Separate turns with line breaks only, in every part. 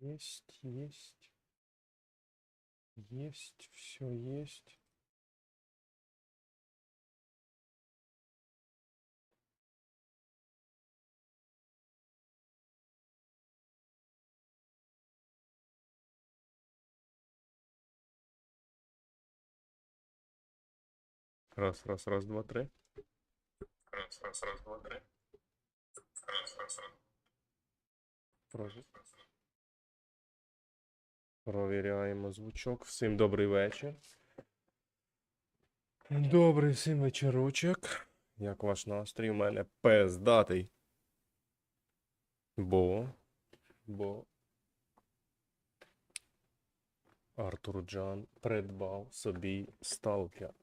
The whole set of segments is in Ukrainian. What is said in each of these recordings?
Есть, есть. Есть, все есть. Раз, раз, раз, два, три.
Раз, раз, раз, два, три. Раз, раз, раз.
Прові- Провіряємо звучок. Всім добрий вечір. Добрий всім вечорочок. Як ваш настрій? У мене пездатий. Бо. Бо. Артур Джан придбав собі сталкер.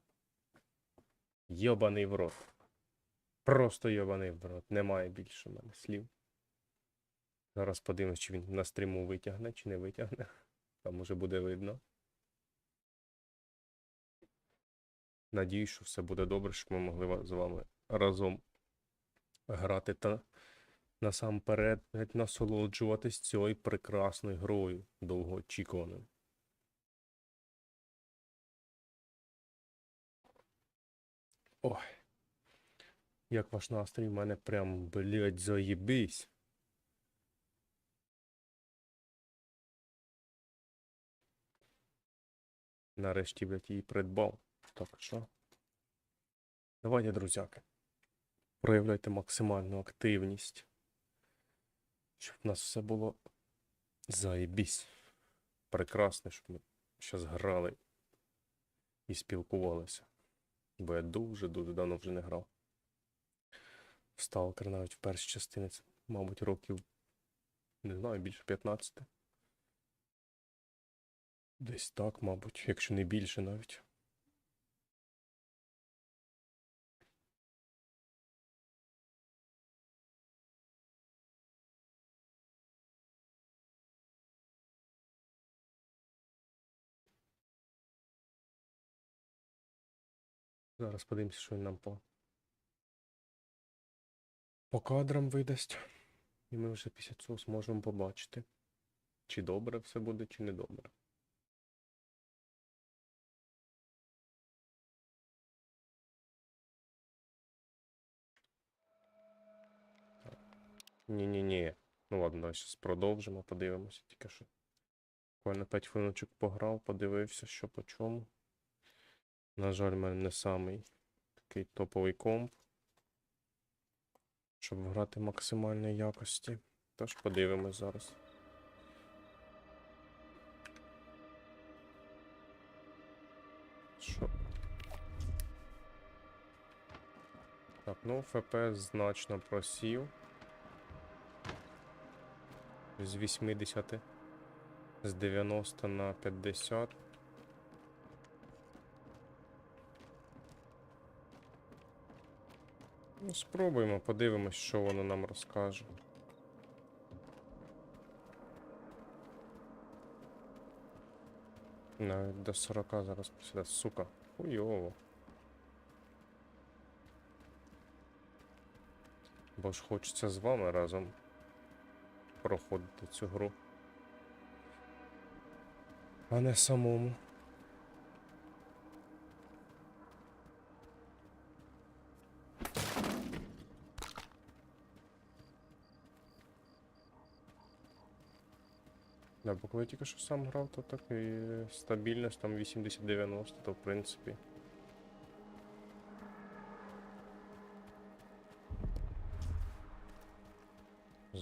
Йобаний в рот. Просто йобаний в рот. Немає більше в мене слів. Зараз подивимось, чи він на стріму витягне, чи не витягне. Там уже буде видно. Надіюсь, що все буде добре, щоб ми могли з вами разом грати та насамперед насолоджуватись цією прекрасною грою довгоочікуваною. Ой. Як ваш настрій? У мене прям, блядь, заєбись. Нарешті, блядь, її придбав. Так що. Давайте, друзяки. Проявляйте максимальну активність. Щоб в нас все було заєбісь. Прекрасно, щоб ми зараз грали і спілкувалися. Бо я дуже-дуже давно вже не грав. Сталкер навіть в першій частині, це, мабуть, років, не знаю, більше 15. Десь так, мабуть, якщо не більше навіть. Зараз подивимося, що він нам по. По кадрам видасть. І ми вже після цього зможемо побачити, чи добре все буде, чи не добре. Ні-ні-ні. Ну ладно, давай зараз продовжимо, подивимося тільки що. Буквально 5 хвилиночок пограв, подивився, що по чому. На жаль, в мене не самий такий топовий комп. Щоб грати максимальної якості. Тож подивимось зараз. Що? Так, ну ФПС значно просів. З 80 з 90 на 50. Ну, спробуємо, подивимось, що воно нам розкаже. Навіть до 40 зараз посіде, сука. Хуйово. Бо ж хочеться з вами разом проходити цю гру. А не самому. Да, бо коли я тільки що сам грав, то так і стабільність там 80-90, то в принципі.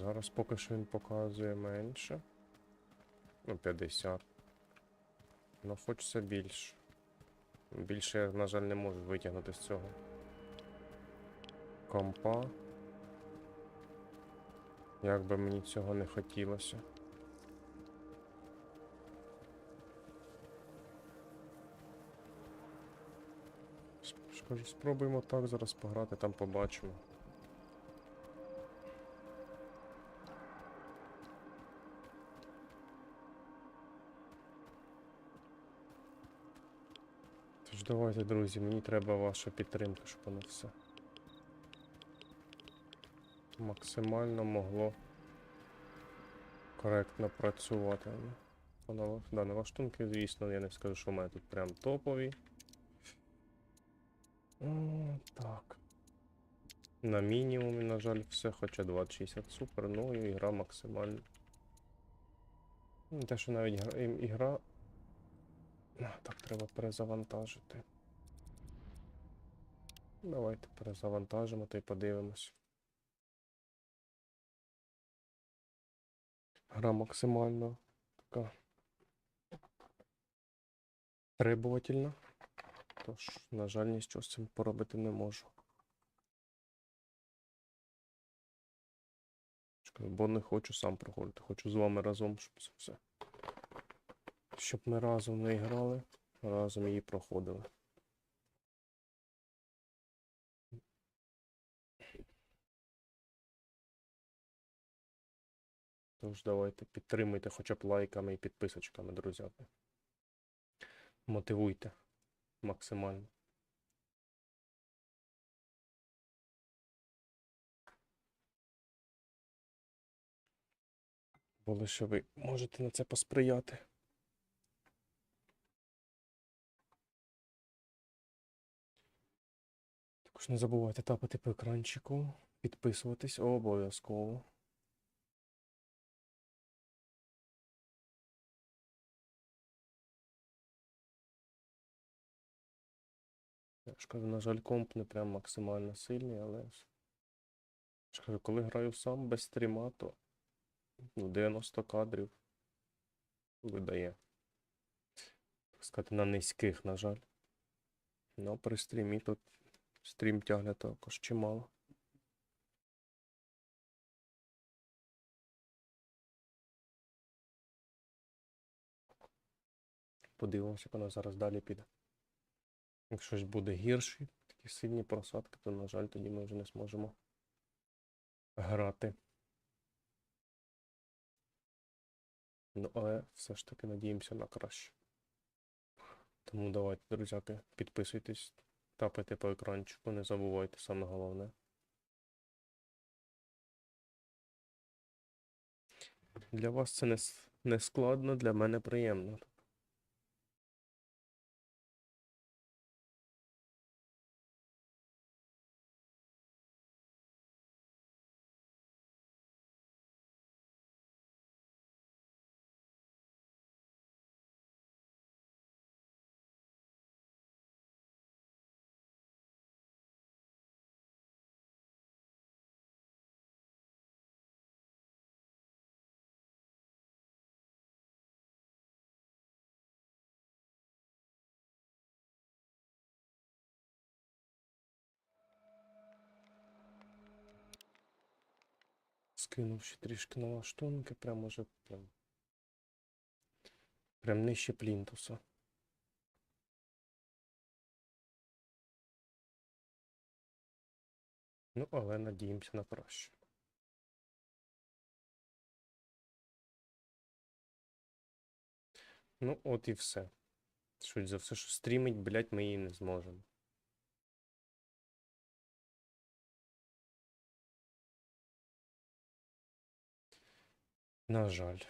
Зараз поки що він показує менше. Ну, 50. Ну, хочеться більше. Більше я, на жаль, не можу витягнути з цього. Компа. Як би мені цього не хотілося. Скажу, спробуємо так зараз пограти, там побачимо. Давайте, друзі, мені треба ваша підтримка, щоб воно все максимально могло коректно працювати. А на, да, налаштунки, звісно, я не скажу, що в мене тут прям топові. Так. На мінімумі, на жаль, все, хоча 2060 супер, ну і гра максимально. Ну, Те, що навіть гра, ігра. Так, треба перезавантажити. Давайте перезавантажимо та й подивимось. Гра максимально така требовательна. Тож, на жаль, нічого з цим поробити не можу. Бо не хочу сам проходити, хочу з вами разом, щоб це все. Щоб ми разом не грали, разом її проходили. Тож давайте підтримуйте хоча б лайками і підписочками, друзяки. Мотивуйте максимально. Бо лише ви можете на це посприяти. Також не забувайте тапати по екранчику, підписуватись обов'язково. Я ж кажу, на жаль, комп не прям максимально сильний, але ж кажу, коли граю сам без стріма, то ну, 90 кадрів видає. Так сказати, на низьких, на жаль. Ну, при стрімі тут стрім тягне також чимало. Подивимося, як воно зараз далі піде. Якщо ж буде гірші, такі сильні просадки, то, на жаль, тоді ми вже не зможемо грати. Ну, але все ж таки надіємося на краще. Тому давайте, друзяки, підписуйтесь, тапайте по екранчику, не забувайте саме головне. Для вас це не, не складно, для мене приємно. Скинув ще трішки налаштунки, прям уже прям. Прям нижче плінтуса. Ну, але надіємося на краще. Ну, от і все. Швидше за все, що стрімить, блять, ми її не зможемо. На жаль.